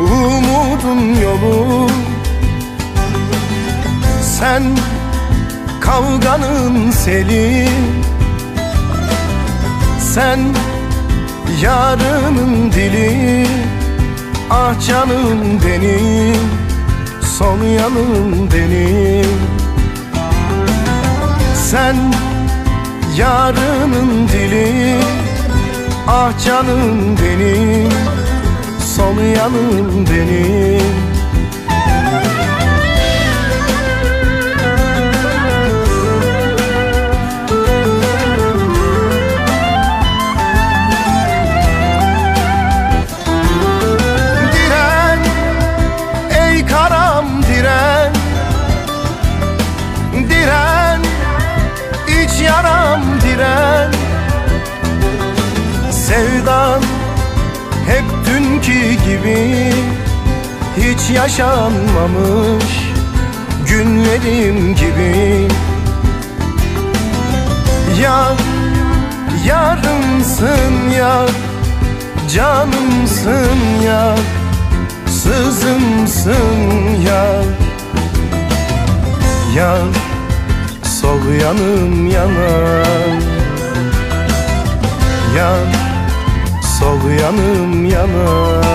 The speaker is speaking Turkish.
umudun yolu. Sen kavganın seli. Sen yarının dili. Ah canım benim Son yanım benim. Sen yarının dili. Ah canım benim Sol yanım benim. Diren ey karam diren. Diren iç yaram diren Hiç yaşanmamış günlerim gibi. Yar, yarımsın ya Canımsın ya Sızımsın ya. Yar, sol yanım yanar Yar, sol yanım yanar